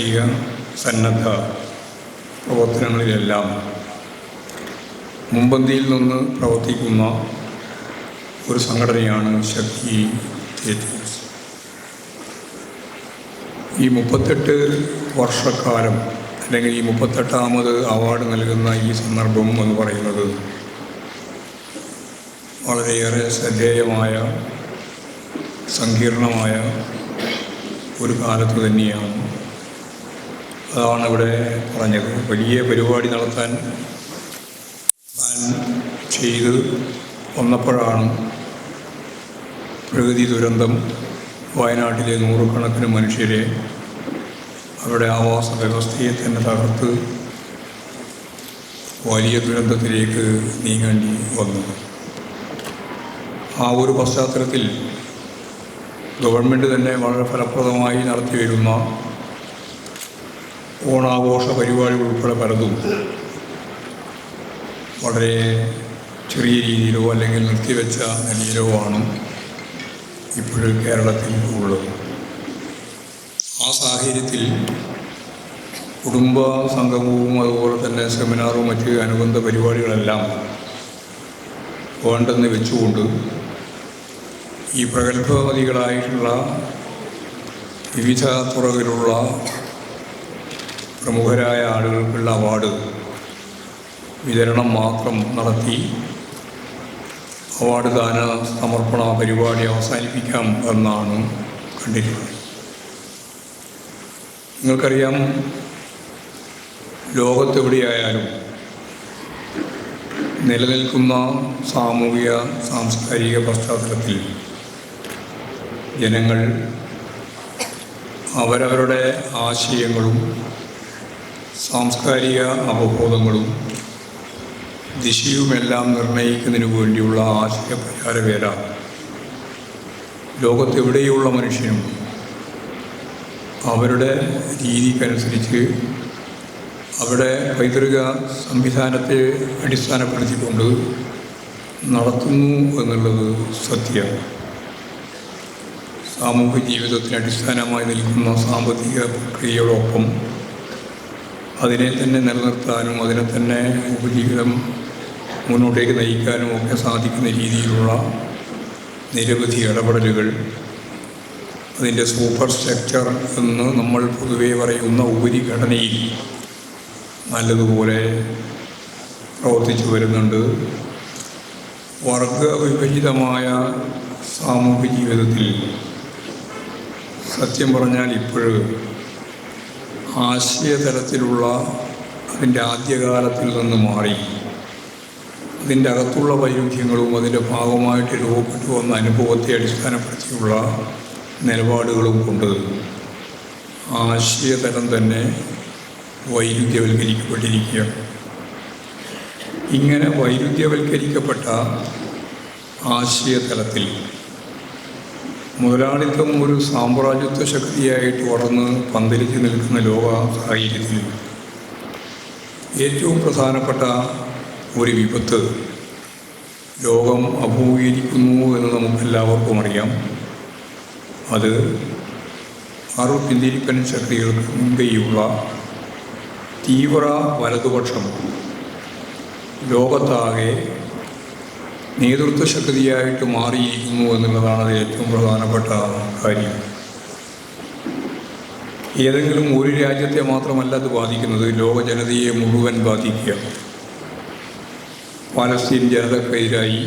രാഷ്ട്രീയ സന്നദ്ധ പ്രവർത്തനങ്ങളിലെല്ലാം മുമ്പന്തിയിൽ നിന്ന് പ്രവർത്തിക്കുന്ന ഒരു സംഘടനയാണ് ശക്തി തിയേറ്റേഴ്സ്. ഈ മുപ്പത്തെട്ട് വർഷക്കാലം അല്ലെങ്കിൽ ഈ മുപ്പത്തെട്ടാമത് അവാർഡ് നൽകുന്ന ഈ സന്ദർഭം എന്ന് പറയുന്നത് വളരെയേറെ ശ്രദ്ധേയമായ സങ്കീർണമായ ഒരു കാലത്ത് തന്നെയാണ്. അതാണ് ഇവിടെ പറഞ്ഞത്. വലിയ പരിപാടി നടത്താൻ ചെയ്ത് വന്നപ്പോഴാണ് പ്രകൃതി ദുരന്തം വയനാട്ടിലെ നൂറുകണക്കിന് മനുഷ്യരെ അവരുടെ ആവാസ വ്യവസ്ഥയെ തന്നെ തകർത്ത് വലിയ ദുരന്തത്തിലേക്ക് നീങ്ങേണ്ടി വന്നു. ആ ഒരു പശ്ചാത്തലത്തിൽ ഗവൺമെന്റ് തന്നെ വളരെ ഫലപ്രദമായി നടത്തി വരുന്ന ഓണാഘോഷ പരിപാടികൾ ഉൾപ്പെടെ പലതും വളരെ ചെറിയ രീതിയിലോ അല്ലെങ്കിൽ നിർത്തിവെച്ച നിലയിലോ ആണ് ഇപ്പോഴും കേരളത്തിൽ ഉള്ളത്. ആ സാഹചര്യത്തിൽ കുടുംബ സംഗമവും അതുപോലെ തന്നെ സെമിനാറും മറ്റ് അനുബന്ധ പരിപാടികളെല്ലാം വേണ്ടെന്ന് വെച്ചുകൊണ്ട് ഈ പ്രഗത്ഭമതികളായിട്ടുള്ള വിവിധ തുറകളിലുള്ള പ്രമുഖരായ ആളുകൾക്കുള്ള അവാർഡ് വിതരണം മാത്രം നടത്തി അവാർഡ് ദാന സമർപ്പണ പരിപാടി അവസാനിപ്പിക്കാം എന്നാണ് കണ്ടിട്ടുള്ളത് നിങ്ങൾക്കറിയാം ലോകത്തെവിടെയായാലും നിലനിൽക്കുന്ന സാമൂഹിക സാംസ്കാരിക പശ്ചാത്തലത്തിൽ ജനങ്ങൾ അവരവരുടെ ആശയങ്ങളും സാംസ്കാരിക അവബോധങ്ങളും ദിശയുമെല്ലാം നിർണയിക്കുന്നതിന് വേണ്ടിയുള്ള ആശയ പ്രചാരവേല. ലോകത്തെവിടെയുള്ള മനുഷ്യനും അവരുടെ രീതിക്കനുസരിച്ച് അവരുടെ പൈതൃക സംവിധാനത്തെ അടിസ്ഥാനപ്പെടുത്തിക്കൊണ്ട് നടത്തുന്നു എന്നുള്ളത് സത്യമാണ് സാമൂഹ്യ ജീവിതത്തിന് അടിസ്ഥാനമായി നിൽക്കുന്ന സാമ്പത്തിക പ്രക്രിയയോടൊപ്പം അതിനെ തന്നെ നിലനിർത്താനും അതിനെ തന്നെ ഉപജീവിതം മുന്നോട്ടേക്ക് നയിക്കാനും ഒക്കെ സാധിക്കുന്ന രീതിയിലുള്ള നിരവധി ഇടപെടലുകൾ. അതിന്റെ സൂപ്പർ സ്ട്രക്ചർ എന്ന് നമ്മൾ പൊതുവെ പറയുന്ന ഉപരിഘടനയിൽ നല്ലതുപോലെ പ്രവർത്തിച്ചു വരുന്നുണ്ട്. വർഗവിഭജിതമായ സാമൂഹ്യ ജീവിതത്തിൽ സത്യം പറഞ്ഞാൽ ഇപ്പോഴ് ആശയതലത്തിലുള്ള അതിന്റെ ആദ്യകാലത്തിൽ നിന്ന് മാറി. അതിന്റെ അകത്തുള്ള വൈരുദ്ധ്യങ്ങളും അതിന്റെ ഭാഗമായിട്ട് രൂപപ്പെട്ടു വന്ന അനുഭവത്തെ അടിസ്ഥാനപ്പെടുത്തിയുള്ള നിലപാടുകളും കൊണ്ട് ആശയതലം തന്നെ വൈരുദ്ധ്യവൽക്കരിക്കപ്പെട്ടിരിക്കുകയാണ് ഇങ്ങനെ വൈരുദ്ധ്യവൽക്കരിക്കപ്പെട്ട ആശയതലത്തിൽ മുതലാളിത്തം ഒരു സാമ്രാജ്യത്വ ശക്തിയായിട്ട് വളർന്ന് പന്തലിച്ച് നിൽക്കുന്ന ലോക സാഹചര്യത്തിൽ ഏറ്റവും പ്രധാനപ്പെട്ട ഒരു വിപത്ത് ലോകം അഭിമുഖീകരിക്കുന്നു എന്ന് നമുക്കെല്ലാവർക്കും അറിയാം. അത് ആറു പിന്തിരിപ്പൻ ശക്തികൾക്ക് മുൻകൈയുള്ള തീവ്ര വലതുപക്ഷം ലോകത്താകെ നേതൃത്വ ശക്തിയായിട്ട് മാറിയിരിക്കുന്നു എന്നുള്ളതാണ് അത് ഏറ്റവും പ്രധാനപ്പെട്ട കാര്യം. ഏതെങ്കിലും ഒരു രാജ്യത്തെ മാത്രമല്ല അത് ബാധിക്കുന്നത് ലോക ജനതയെ മുഴുവൻ ബാധിക്കുക പാലസ്തീൻ ജനതക്കെതിരായി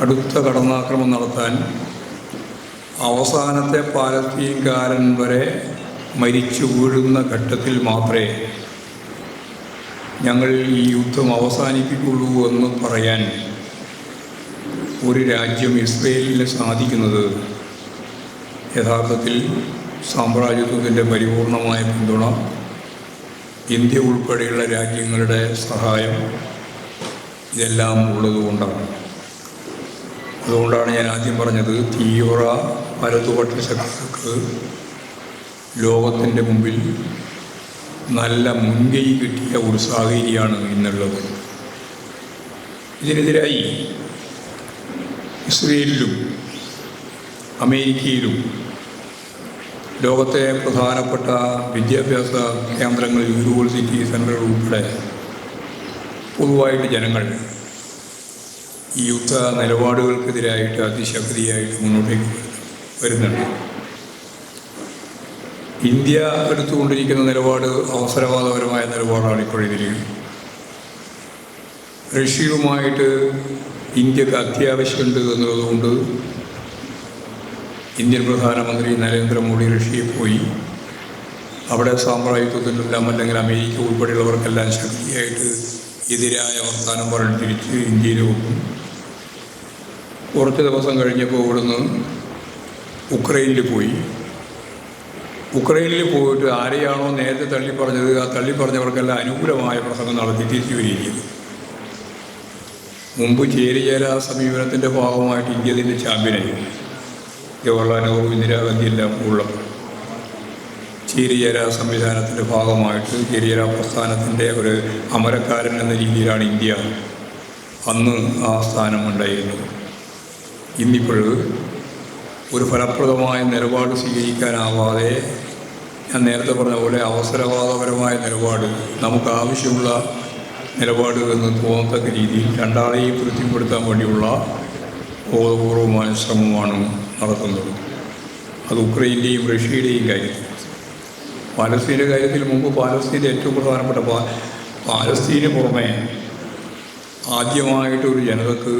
കടുത്ത കടന്നാക്രമം നടത്താൻ അവസാനത്തെ പാലസ്തീൻകാരൻ വരെ മരിച്ചു വീഴുന്ന ഘട്ടത്തിൽ മാത്രമേ ഞങ്ങൾ ഈ യുദ്ധം അവസാനിപ്പിക്കുള്ളൂ എന്ന് പറയാൻ ഒരു രാജ്യം ഇസ്രയേലിന് സാധിക്കുന്നത് യഥാർത്ഥത്തിൽ സാമ്രാജ്യത്വത്തിന്റെ പരിപൂർണമായ പിന്തുണ ഇന്ത്യ ഉൾപ്പെടെയുള്ള രാജ്യങ്ങളുടെ സഹായം ഇതെല്ലാം ഉള്ളതുകൊണ്ടാണ്. അതുകൊണ്ടാണ് ഞാൻ ആദ്യം പറഞ്ഞത് തീവ്ര വലതുപക്ഷ ശക്തികൾക്ക് ലോകത്തിന്റെ മുമ്പിൽ നല്ല മുൻകൈ കിട്ടിയ ഒരു സാഹചര്യമാണ് ഇന്നുള്ളത്. ഇതിനെതിരായി ഇസ്രയേലിലും അമേരിക്കയിലും ലോകത്തെ പ്രധാനപ്പെട്ട വിദ്യാഭ്യാസ കേന്ദ്രങ്ങൾ യൂണിവേഴ്സിറ്റി സെന്ററുകൾ ഉൾപ്പെടെ പൊതുവായിട്ട് ജനങ്ങൾ ഈ യുദ്ധ നിലപാടുകൾക്കെതിരായിട്ട് അതിശക്തിയായിട്ട് മുന്നോട്ടേക്ക് വരുന്നുണ്ട്. ഇന്ത്യ എടുത്തുകൊണ്ടിരിക്കുന്ന നിലപാട് അവസരവാദപരമായ നിലപാടാണ് ഇപ്പോഴെതിരിക്കുന്നത് റഷ്യയുമായിട്ട് ഇന്ത്യയ്ക്ക് അത്യാവശ്യമുണ്ട് എന്നുള്ളതുകൊണ്ട് ഇന്ത്യൻ പ്രധാനമന്ത്രി നരേന്ദ്രമോദി റഷ്യയിൽ പോയി. അവിടെ സാമ്രാജ്യത്വത്തിനെല്ലാം അല്ലെങ്കിൽ അമേരിക്ക ഉൾപ്പെടെയുള്ളവർക്കെല്ലാം ശക്തിയായിട്ട് എതിരായ വർത്തമാനം പറഞ്ഞ് തിരിച്ച് ഇന്ത്യയിൽ പോകും കുറച്ച് ദിവസം കഴിഞ്ഞപ്പോൾ ഇവിടുന്ന് ഉക്രൈനിൽ പോയി. ഉക്രൈനിൽ പോയിട്ട് ആരെയാണോ നേരത്തെ തള്ളി പറഞ്ഞത് ആ തള്ളി പറഞ്ഞവർക്കെല്ലാം അനുകൂലമായ പ്രസംഗം നടത്തി തിരിച്ചു വരികയും മുമ്പ് ചേരിചേരാ സമീപനത്തിന്റെ ഭാഗമായിട്ട് ഇന്ത്യ ചാമ്പ്യനായി ജവഹർലാൽ നെഹ്റു ഇന്ദിരാഗാന്ധി എല്ലാം ഉള്ളപ്പോൾ ചേരിചേരാ സംവിധാനത്തിന്റെ ഭാഗമായിട്ട് ചേരിചേരാ പ്രസ്ഥാനത്തിന്റെ ഒരു അമരക്കാരൻ എന്ന രീതിയിലാണ് ഇന്ത്യ അന്ന് ആ സ്ഥാനം ഉണ്ടായിരുന്നത്. ഇന്നിപ്പോൾ ഒരു ഫലപ്രദമായ നിലപാട് സ്വീകരിക്കാനാവാതെ ഞാൻ നേരത്തെ പറഞ്ഞ പോലെ അവസരവാദപരമായ നിലപാട് നമുക്ക് ആവശ്യമുള്ള നിലപാട് എന്ന് തോന്നത്തക്ക രീതിയിൽ രണ്ടാളെയും തൃപ്തിപ്പെടുത്താൻ വേണ്ടിയുള്ള ബോധപൂർവമായ ശ്രമമാണ് നടത്തുന്നത്. അത് ഉക്രൈന്റെയും റഷ്യയുടെയും കാര്യത്തിൽ. പാലസ്തീന്റെ കാര്യത്തിൽ മുമ്പ് പാലസ്തീന്റെ ഏറ്റവും പ്രധാനപ്പെട്ട പാലസ്തീന് പുറമെ ആദ്യമായിട്ട് ഒരു ജനതക്ക്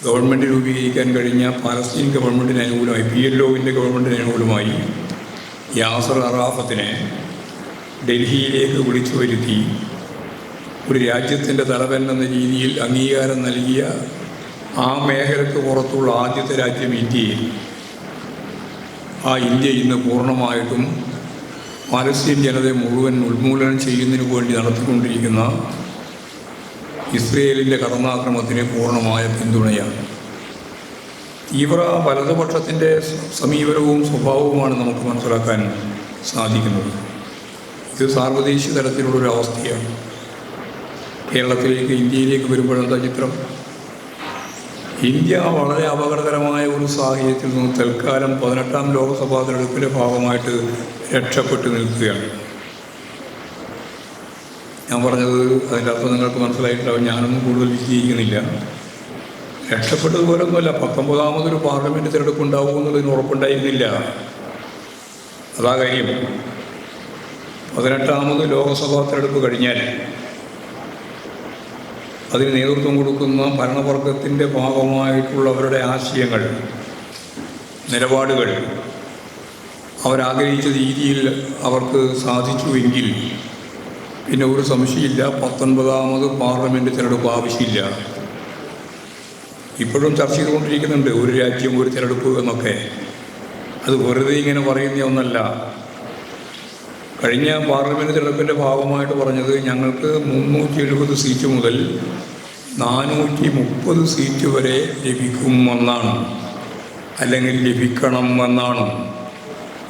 ഗവൺമെന്റ് രൂപീകരിക്കാൻ കഴിഞ്ഞ പാലസ്തീൻ ഗവൺമെന്റിന് അനുകൂലമായി പി എൽ ഒവിന്റെ ഗവൺമെന്റിന് അനുകൂലമായി യാസർ അറാഫത്തിനെ ഡൽഹിയിലേക്ക് വിളിച്ചു വരുത്തി ഒരു രാജ്യത്തിന്റെ തലവൻ എന്ന രീതിയിൽ അംഗീകാരം നൽകിയ ആ മേഖലയ്ക്ക് പുറത്തുള്ള ആദ്യത്തെ രാജ്യം ഇന്ത്യയിൽ ആ ഇന്ത്യ ഇന്ന് പൂർണമായിട്ടും പാലസ്തീൻ ജനതയെ മുഴുവൻ ഉന്മൂലനം ചെയ്യുന്നതിന് വേണ്ടി നടത്തിക്കൊണ്ടിരിക്കുന്ന ഇസ്രയേലിന്റെ കടന്നാക്രമത്തിന് പൂർണമായ പിന്തുണയാണ്. തീവ്ര വലതുപക്ഷത്തിന്റെ സമീപനവും സ്വഭാവവുമാണ് നമുക്ക് മനസ്സിലാക്കാൻ സാധിക്കുന്നത്. ഇത് സാർവദേശീയ തലത്തിലുള്ളൊരു അവസ്ഥയാണ്. കേരളത്തിലേക്ക് ഇന്ത്യയിലേക്ക് വരുമ്പോഴെന്താ ചിത്രം? ഇന്ത്യ വളരെ അപകടകരമായ ഒരു സാഹചര്യത്തിൽ നിന്ന് തൽക്കാലം പതിനെട്ടാം ലോക്സഭാ തെരഞ്ഞെടുപ്പിന്റെ ഭാഗമായിട്ട് രക്ഷപ്പെട്ടു നിൽക്കുകയാണ്. ഞാൻ പറഞ്ഞത് അതിന്റെ നിങ്ങൾക്ക് മനസ്സിലായിട്ടുണ്ടാവും. ഞാനൊന്നും കൂടുതൽ വിശദീകരിക്കുന്നില്ല രക്ഷപ്പെട്ടതുപോലൊന്നുമല്ല പത്തൊമ്പതാമതൊരു പാർലമെന്റ് തിരഞ്ഞെടുപ്പ് ഉണ്ടാവും എന്നുള്ളതിന് ഉറപ്പുണ്ടായിരുന്നില്ല. അതാ കാര്യം. പതിനെട്ടാമത് ലോക്സഭാ തിരഞ്ഞെടുപ്പ് കഴിഞ്ഞാൽ അതിന് നേതൃത്വം കൊടുക്കുന്ന ഭരണവർഗത്തിന്റെ ഭാഗമായിട്ടുള്ളവരുടെ ആശയങ്ങൾ നിലപാടുകൾ അവരാഗ്രഹിച്ച രീതിയിൽ അവർക്ക് സാധിച്ചുവെങ്കിൽ പിന്നെ ഒരു സംശയമില്ല. പത്തൊൻപതാമത് പാർലമെന്റ് തിരഞ്ഞെടുപ്പ് ആവശ്യമില്ല. ഇപ്പോഴും ചർച്ച ചെയ്തുകൊണ്ടിരിക്കുന്നുണ്ട്. ഒരു രാജ്യം ഒരു തിരഞ്ഞെടുപ്പ് എന്നൊക്കെ. അത് വെറുതെ ഇങ്ങനെ പറയുന്ന ഒന്നല്ല. കഴിഞ്ഞ പാർലമെന്റ് തിരഞ്ഞെടുപ്പിന്റെ ഭാഗമായിട്ട് പറഞ്ഞത് ഞങ്ങൾക്ക് മുന്നൂറ്റി എഴുപത് സീറ്റ് മുതൽ നാനൂറ്റി മുപ്പത് സീറ്റ് വരെ ലഭിക്കുമെന്നാണ്. അല്ലെങ്കിൽ ലഭിക്കണം എന്നാണ്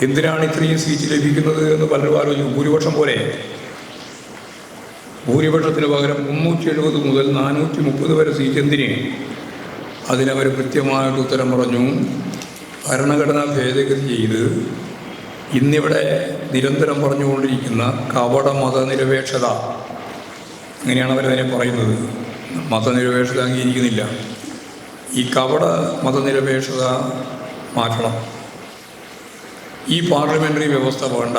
എന്തിനാണ് ഇത്രയും സീറ്റ് ലഭിക്കുന്നത് എന്ന് പലരും ആലോചിക്കും. ഭൂരിപക്ഷം പോലെ ഭൂരിപക്ഷത്തിന് പകരം മുന്നൂറ്റി എഴുപത് മുതൽ നാനൂറ്റി മുപ്പത് വരെ സീറ്റ് എന്തിന്? അതിനവർ കൃത്യമായിട്ട് ഉത്തരം പറഞ്ഞു. ഭരണഘടന ഭേദഗതി ചെയ്ത് ഇന്നിവിടെ നിരന്തരം പറഞ്ഞുകൊണ്ടിരിക്കുന്ന കപട മതനിരപേക്ഷത. അങ്ങനെയാണ് അവരതിനെ പറയുന്നത്? മതനിരപേക്ഷത അംഗീകരിക്കുന്നില്ല. ഈ കപട മതനിരപേക്ഷത മാറ്റണം. ഈ പാർലമെന്ററി വ്യവസ്ഥ വേണ്ട.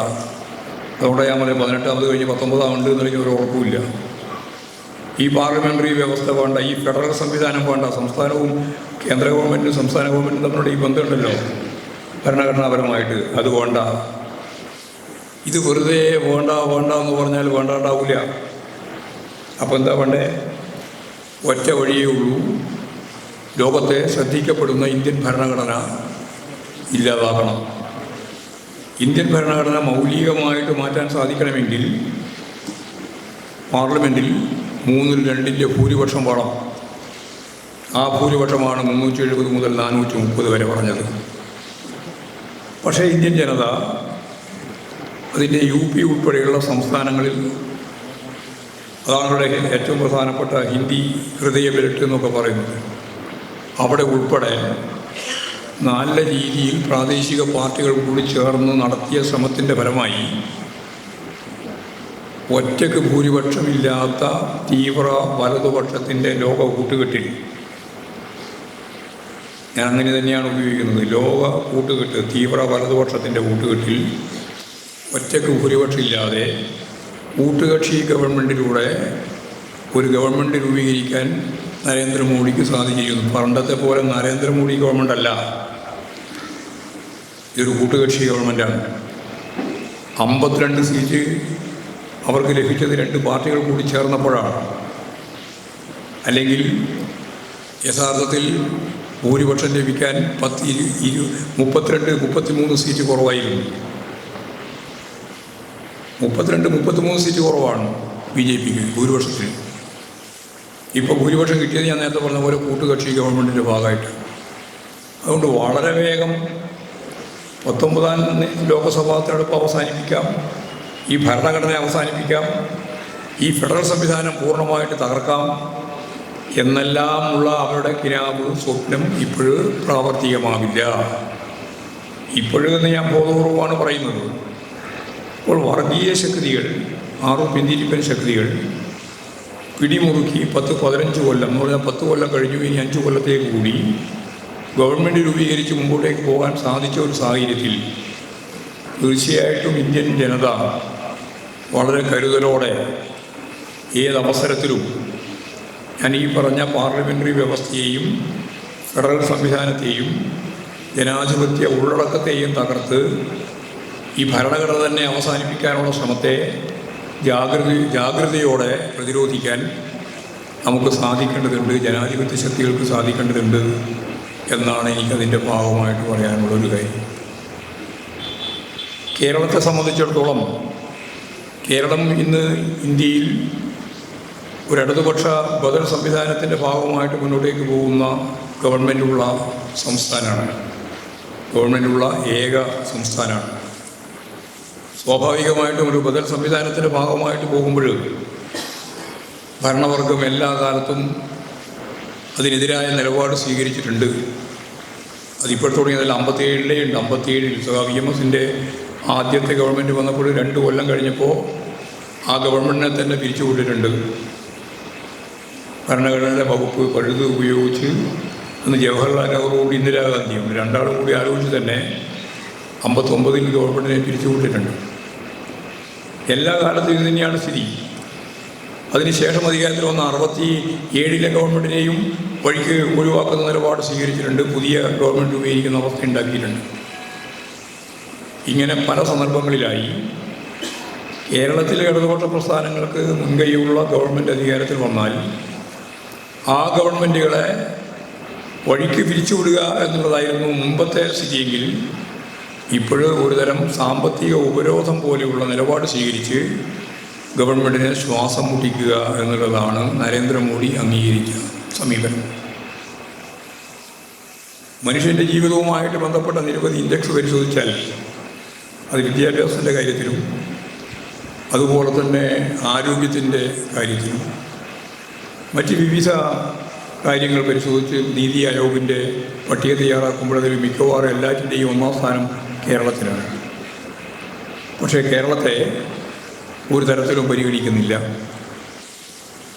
അതോടെ ഞാൻ പറയും പതിനെട്ടാമത് കഴിഞ്ഞ് പത്തൊമ്പതാമുണ്ട് എന്നുള്ളതിന് ഒരു ഉറപ്പുമില്ല. ഈ പാർലമെന്ററി വ്യവസ്ഥ വേണ്ട ഈ ഫെഡറൽ സംവിധാനം വേണ്ട സംസ്ഥാനവും കേന്ദ്ര ഗവൺമെന്റും സംസ്ഥാന ഗവൺമെന്റും തമ്മിലുള്ള ഈ ബന്ധമുണ്ടല്ലോ. ഭരണഘടനാപരമായിട്ട് അത് വേണ്ട. ഇത് വെറുതെ വേണ്ട വേണ്ട എന്ന് പറഞ്ഞാൽ വേണ്ട ഉണ്ടാവില്ല അപ്പോൾ എന്താ വേണ്ടേ? ഒറ്റ വഴിയേ ഉള്ളൂ. ലോകത്തെ ശ്രദ്ധിക്കപ്പെടുന്ന ഇന്ത്യൻ ഭരണഘടന ഇല്ലാതാക്കണം. ഇന്ത്യൻ ഭരണഘടന മൗലികമായിട്ട് മാറ്റാൻ സാധിക്കണമെങ്കിൽ പാർലമെന്റിൽ മൂന്നിൽ രണ്ടിന്റെ ഭൂരിപക്ഷം വേണം. ആ ഭൂരിപക്ഷമാണ് മുന്നൂറ്റി എഴുപത് മുതൽ നാനൂറ്റി മുപ്പത് വരെ പറഞ്ഞത്. പക്ഷേ ഇന്ത്യൻ ജനത അതിന്റെ യു പി ഉൾപ്പെടെയുള്ള സംസ്ഥാനങ്ങളിൽ അതാണ് ഏറ്റവും പ്രധാനപ്പെട്ട ഹിന്ദി ഹൃദയ ബെൽറ്റ് എന്നൊക്കെ പറയുന്നത്. അവിടെ ഉൾപ്പെടെ നല്ല രീതിയിൽ പ്രാദേശിക പാർട്ടികൾ കൂടി ചേർന്ന് നടത്തിയ ശ്രമത്തിന്റെ ഫലമായി ഒറ്റയ്ക്ക് ഭൂരിപക്ഷമില്ലാത്ത തീവ്ര വലതുപക്ഷത്തിന്റെ ലോക കൂട്ടുകെട്ടിൽ ഞാൻ അങ്ങനെ തന്നെയാണ് ഉപയോഗിക്കുന്നത് ലോക കൂട്ടുകെട്ട് തീവ്ര വലതുപക്ഷത്തിന്റെ കൂട്ടുകെട്ടിൽ ഒറ്റയ്ക്ക് ഭൂരിപക്ഷമില്ലാതെ കൂട്ടുകക്ഷി ഗവൺമെന്റിലൂടെ ഒരു ഗവൺമെന്റ് രൂപീകരിക്കാൻ നരേന്ദ്രമോദിക്ക് സാധിച്ചിരിക്കുന്നു. പണ്ടത്തെ പോലെ നരേന്ദ്രമോദി ഗവൺമെന്റ് അല്ല ഇതൊരു കൂട്ടുകക്ഷി ഗവൺമെന്റാണ് അമ്പത്തിരണ്ട് സീറ്റ് അവർക്ക് ലഭിച്ചത് രണ്ട് പാർട്ടികൾ കൂടി ചേർന്നപ്പോഴാണ്. അല്ലെങ്കിൽ യഥാർത്ഥത്തിൽ ഭൂരിപക്ഷം ലഭിക്കാൻ പത്ത് ഇരു മുപ്പത്തിരണ്ട് മുപ്പത്തിമൂന്ന് സീറ്റ് കുറവായിരുന്നു. മുപ്പത്തിരണ്ട് മുപ്പത്തിമൂന്ന് സീറ്റ് കുറവാണ് ബി ജെ പിക്ക് ഭൂരിപക്ഷത്തിൽ ഇപ്പോൾ ഭൂരിപക്ഷം കിട്ടിയത് ഞാൻ നേരത്തെ പറഞ്ഞ പോലെ കൂട്ടുകക്ഷി ഗവൺമെന്റിന്റെ ഭാഗമായിട്ട് അതുകൊണ്ട് വളരെ വേഗം പത്തൊമ്പതാം ലോക്സഭാ തെരഞ്ഞെടുപ്പ് അവസാനിപ്പിക്കാം. ഈ ഭരണഘടന അവസാനിപ്പിക്കാം. ഈ ഫെഡറൽ സംവിധാനം പൂർണമായിട്ട് തകർക്കാം എന്നെല്ലാമുള്ള അവരുടെ കിനാവ് സ്വപ്നം ഇപ്പോഴ് പ്രാവർത്തികമാവില്ല. ഇപ്പോഴെന്ന് ഞാൻ ബോധപൂർവമാണ് പറയുന്നത്. ഇപ്പോൾ വർഗീയ ശക്തികൾ ആറു പിന്തിരിപ്പൻ ശക്തികൾ പിടിമുറുക്കി പത്ത് പതിനഞ്ച് കൊല്ലം എന്ന് പറഞ്ഞാൽ പത്ത് കൊല്ലം കഴിഞ്ഞു ഇനി അഞ്ച് കൊല്ലത്തേക്ക് കൂടി ഗവൺമെന്റ് രൂപീകരിച്ച് മുമ്പോട്ടേക്ക് പോകാൻ സാധിച്ച ഒരു സാഹചര്യത്തിൽ തീർച്ചയായിട്ടും ഇന്ത്യൻ ജനത വളരെ കരുതലോടെ ഏതവസരത്തിലും ഞാൻ ഈ പറഞ്ഞ പാർലമെന്ററി വ്യവസ്ഥയെയും ഫെഡറൽ സംവിധാനത്തെയും ജനാധിപത്യ ഉള്ളടക്കത്തെയും തകർത്ത് ഈ ഭരണഘടന തന്നെ അവസാനിപ്പിക്കാനുള്ള ശ്രമത്തെ ജാഗ്രത ജാഗ്രതയോടെ പ്രതിരോധിക്കാൻ നമുക്ക് സാധിക്കേണ്ടതുണ്ട് ജനാധിപത്യ ശക്തികൾക്ക് സാധിക്കേണ്ടതുണ്ട്. എന്നാണ് എനിക്കതിന്റെ ഭാഗമായിട്ട് പറയാനുള്ളൊരു കാര്യം. കേരളത്തെ സംബന്ധിച്ചിടത്തോളം കേരളം ഇന്ന് ഇന്ത്യയിൽ ഒരിടതുപക്ഷ ബദൽ സംവിധാനത്തിന്റെ ഭാഗമായിട്ട് മുന്നോട്ടേക്ക് പോകുന്ന ഗവൺമെന്റുള്ള സംസ്ഥാനമാണ്. ഗവൺമെന്റുള്ള ഏക സംസ്ഥാനമാണ്. സ്വാഭാവികമായിട്ടും ഒരു ബദൽ സംവിധാനത്തിന്റെ ഭാഗമായിട്ട് പോകുമ്പോൾ ഭരണവർഗം എല്ലാ കാലത്തും അതിനെതിരായ നിലപാട് സ്വീകരിച്ചിട്ടുണ്ട്. അതിപ്പോൾ തുടങ്ങിയതല്ല അമ്പത്തിയേഴിലേ ഉണ്ട് അമ്പത്തിയേഴിൽ വി എം എസിന്റെ ആദ്യത്തെ ഗവൺമെന്റ് വന്നപ്പോൾ രണ്ട് കൊല്ലം കഴിഞ്ഞപ്പോൾ ആ ഗവൺമെന്റിനെ തന്നെ പിരിച്ചുവിട്ടിട്ടുണ്ട്. ഭരണഘടനയുടെ വകുപ്പ് പഴുത് ഉപയോഗിച്ച് അന്ന് ജവഹർലാൽ നെഹ്റുവും ഇന്ദിരാഗാന്ധിയും രണ്ടാളും കൂടി ആലോചിച്ച് തന്നെ അമ്പത്തൊമ്പതിൽ ഗവൺമെന്റിനെ പിരിച്ചുവിട്ടിട്ടുണ്ട്. എല്ലാ കാലത്തും ഇത് തന്നെയാണ് സ്ഥിതി. അതിനുശേഷം അധികാരത്തിൽ വന്ന അറുപത്തി ഏഴിലെ ഗവൺമെന്റിനെയും വഴിക്ക് ഒഴിവാക്കുന്ന നിലപാട് സ്വീകരിച്ചിട്ടുണ്ട്. പുതിയ ഗവൺമെന്റ് രൂപീകരിക്കുന്ന അവസ്ഥ ഉണ്ടാക്കിയിട്ടുണ്ട്. ഇങ്ങനെ പല സന്ദർഭങ്ങളിലായി കേരളത്തിലെ ഇടതുപക്ഷ പ്രസ്ഥാനങ്ങൾക്ക് മുൻകൈയുള്ള ഗവൺമെന്റ് അധികാരത്തിൽ വന്നാൽ ആ ഗവൺമെന്റുകളെ വഴിക്ക് പിരിച്ചുവിടുക എന്നുള്ളതായിരുന്നു മുമ്പത്തെ സ്ഥിതിയെങ്കിൽ ഇപ്പോൾ ഒരുതരം സാമ്പത്തിക ഉപരോധം പോലെയുള്ള നിലപാട് സ്വീകരിച്ച് ഗവൺമെന്റിനെ ശ്വാസം മുട്ടിക്കുക എന്നുള്ളതാണ് നരേന്ദ്രമോദി അംഗീകരിച്ച സമീപനം. മനുഷ്യന്റെ ജീവിതവുമായിട്ട് ബന്ധപ്പെട്ട നിരവധി ഇൻഡെക്സ് പരിശോധിച്ചാൽ അത് വിദ്യാഭ്യാസത്തിന്റെ കാര്യത്തിലും അതുപോലെ തന്നെ ആരോഗ്യത്തിന്റെ കാര്യത്തിലും മറ്റ് വിവിധ കാര്യങ്ങൾ പരിശോധിച്ച് നീതി ആയോഗിന്റെ പട്ടിക തയ്യാറാക്കുമ്പോൾ അതിൽ മിക്കവാറും എല്ലാറ്റിന്റെയും ഒന്നാം സ്ഥാനം കേരളത്തിനാണ് പക്ഷേ കേരളത്തെ ഒരു തരത്തിലും പരിഗണിക്കുന്നില്ല.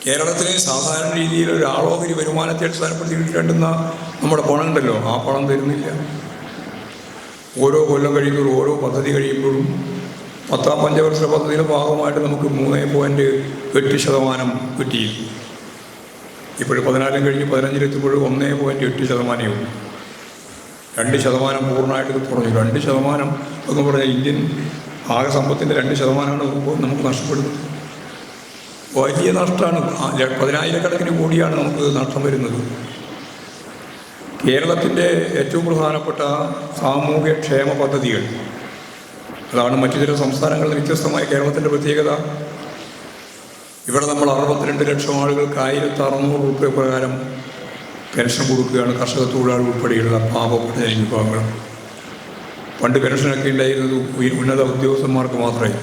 കേരളത്തിലെ സാധാരണ രീതിയിൽ ഒരു ആളോഹരി വരുമാനത്തെ അടിസ്ഥാനപ്പെടുത്തി കിട്ടേണ്ടുന്ന നമ്മുടെ പണം ഉണ്ടല്ലോ ആ പണം തരുന്നില്ല. ഓരോ കൊല്ലം കഴിയുമ്പോഴും ഓരോ പദ്ധതി കഴിയുമ്പോഴും പത്താം പഞ്ചവർഷ പദ്ധതിയുടെ ഭാഗമായിട്ട് നമുക്ക് മൂന്ന് പോയിന്റ് എട്ട് ശതമാനം കിട്ടി. ഇപ്പോൾ പതിനാലും കഴിഞ്ഞ് പതിനഞ്ചിലെത്തുമ്പോഴും ഒന്നേ പോയിന്റ് എട്ട് ശതമാനമേ ഉള്ളൂ. രണ്ട് ശതമാനം പൂർണമായിട്ട് കുറഞ്ഞു. രണ്ട് ശതമാനം എന്ന് പറഞ്ഞാൽ ഇന്ത്യൻ ആകെ സമ്പത്തിന്റെ രണ്ട് ശതമാനമാണ് നമുക്ക് നഷ്ടപ്പെടുന്നത്. വലിയ നഷ്ടമാണ്. പതിനായിരക്കണക്കിന് കോടിയാണ് നമുക്ക് നഷ്ടം വരുന്നത്. കേരളത്തിന്റെ ഏറ്റവും പ്രധാനപ്പെട്ട സാമൂഹ്യ ക്ഷേമ പദ്ധതികൾ. അതാണ് മറ്റു ചില സംസ്ഥാനങ്ങളിൽ വ്യത്യസ്തമായ കേരളത്തിന്റെ പ്രത്യേകത. ഇവിടെ നമ്മൾ അറുപത്തിരണ്ട് ലക്ഷം ആളുകൾക്ക് ആയിരത്തി അറുന്നൂറ് രൂപ പ്രകാരം പെൻഷൻ കൊടുക്കുകയാണ് കർഷക തൊഴിലാളി ഉൾപ്പെടെയുള്ള പാവപ്പെട്ട ജനവിഭാഗങ്ങൾ. പണ്ട് പെൻഷനൊക്കെ ഉണ്ടായിരുന്നത് ഉന്നത ഉദ്യോഗസ്ഥന്മാർക്ക് മാത്രമേ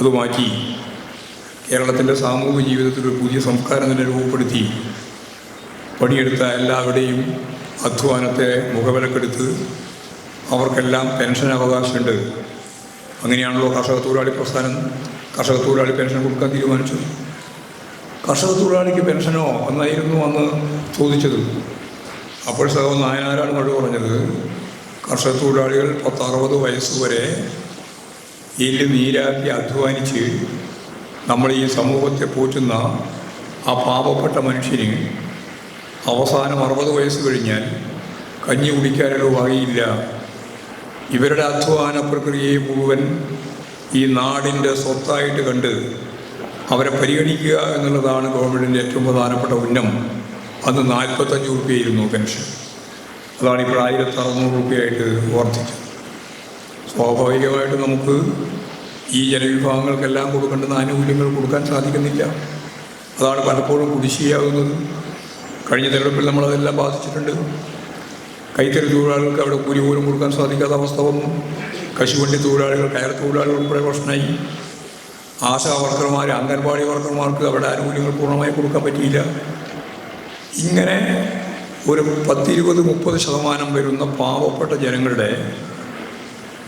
അത് മാറ്റി കേരളത്തിന്റെ സാമൂഹിക ജീവിതത്തിൽ ഒരു പുതിയ സംസ്കാരം തന്നെ രൂപപ്പെടുത്തി പണിയെടുത്ത എല്ലാവരുടെയും അധ്വാനത്തെ മുഖവിലക്കെടുത്ത് അവർക്കെല്ലാം പെൻഷൻ അവകാശമുണ്ട്. അങ്ങനെയാണല്ലോ കർഷക തൊഴിലാളി പ്രസ്ഥാനം കർഷക തൊഴിലാളി പെൻഷൻ കൊടുക്കാൻ തീരുമാനിച്ചത്. കർഷക തൊഴിലാളിക്ക് പെൻഷനോ എന്നായിരുന്നു അന്ന് ചോദിച്ചത്. അപ്പോൾ സഹോ നായനാരാണ് മഴ പറഞ്ഞത് കർഷക തൊഴിലാളികൾ പത്തറുപത് വയസ്സ് വരെ എല്ല് നീരാക്കി അധ്വാനിച്ച് നമ്മൾ ഈ സമൂഹത്തെ പോറ്റുന്ന ആ പാപപ്പെട്ട മനുഷ്യന് അവസാനം അറുപത് വയസ്സ് കഴിഞ്ഞാൽ കഞ്ഞി കുടിക്കാനുള്ള വകയില്ല. ഇവരുടെ അധ്വാന പ്രക്രിയയെ മുഴുവൻ ഈ നാടിന്റെ സ്വത്തായിട്ട് കണ്ട് അവരെ പരിഗണിക്കുക എന്നുള്ളതാണ് ഗവൺമെന്റിന്റെ ഏറ്റവും പ്രധാനപ്പെട്ട ഉന്നം. അന്ന് നാൽപ്പത്തഞ്ച് റുപ്യയായിരുന്നു പെൻഷൻ. അതാണ് ഇപ്പോൾ ആയിരത്തി അറുന്നൂറ് രൂപയായിട്ട് വർദ്ധിച്ചത്. സ്വാഭാവികമായിട്ട് നമുക്ക് ഈ ജനവിഭാഗങ്ങൾക്കെല്ലാം കൊടുക്കേണ്ടുന്ന ആനുകൂല്യങ്ങൾ കൊടുക്കാൻ സാധിക്കുന്നില്ല. അതാണ് പലപ്പോഴും കുടിശ്ശിയാകുന്നത് കഴിഞ്ഞ തെരഞ്ഞെടുപ്പിൽ നമ്മളതെല്ലാം ബാധിച്ചിട്ടുണ്ട്. കൈത്തറി തൊഴിലാളികൾക്ക് അവിടെ കൂലി പോലും കൊടുക്കാൻ സാധിക്കാത്ത അവസ്ഥ വന്നു. കശുവണ്ടി തൊഴിലാളികൾ കയർ തൊഴിലാളികൾ ഉൾപ്പെടെ പ്രശ്നമായി. ആശാ വർക്കർമാർ അംഗൻവാടി വർക്കർമാർക്ക് അവിടെ ആനുകൂല്യങ്ങൾ പൂർണമായി കൊടുക്കാൻ പറ്റിയില്ല. ഇങ്ങനെ ഒരു പത്തിരുപത് മുപ്പത് ശതമാനം വരുന്ന പാവപ്പെട്ട ജനങ്ങളുടെ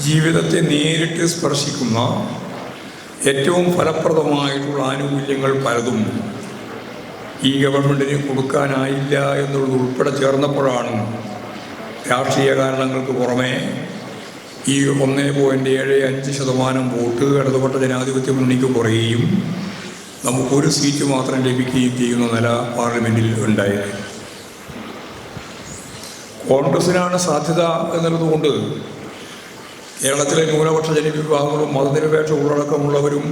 ജീവിതത്തെ നേരിട്ട് സ്പർശിക്കുന്ന ഏറ്റവും ഫലപ്രദമായിട്ടുള്ള ആനുകൂല്യങ്ങൾ പലതും ഈ ഗവൺമെന്റിന് കൊടുക്കാനായില്ല എന്നുള്ളത് ഉൾപ്പെടെ ചേർന്നപ്പോഴാണ് രാഷ്ട്രീയ കാരണങ്ങൾക്ക് പുറമെ ഈ ഒന്ന് പോയിന്റ് ഏഴ് അഞ്ച് ശതമാനം വോട്ട് ഇടതുപെട്ട ജനാധിപത്യ മുന്നണിക്ക് കുറയുകയും നമുക്കൊരു സീറ്റ് മാത്രം ലഭിക്കുകയും ചെയ്യുന്ന നില പാർലമെന്റിൽ ഉണ്ടായത് കോൺഗ്രസിനാണ് സാധ്യത എന്നുള്ളതുകൊണ്ട് കേരളത്തിലെ ന്യൂനപക്ഷ ജനവിഭാഗങ്ങളും മതനിരപേക്ഷ ഉള്ളടക്കമുള്ളവരും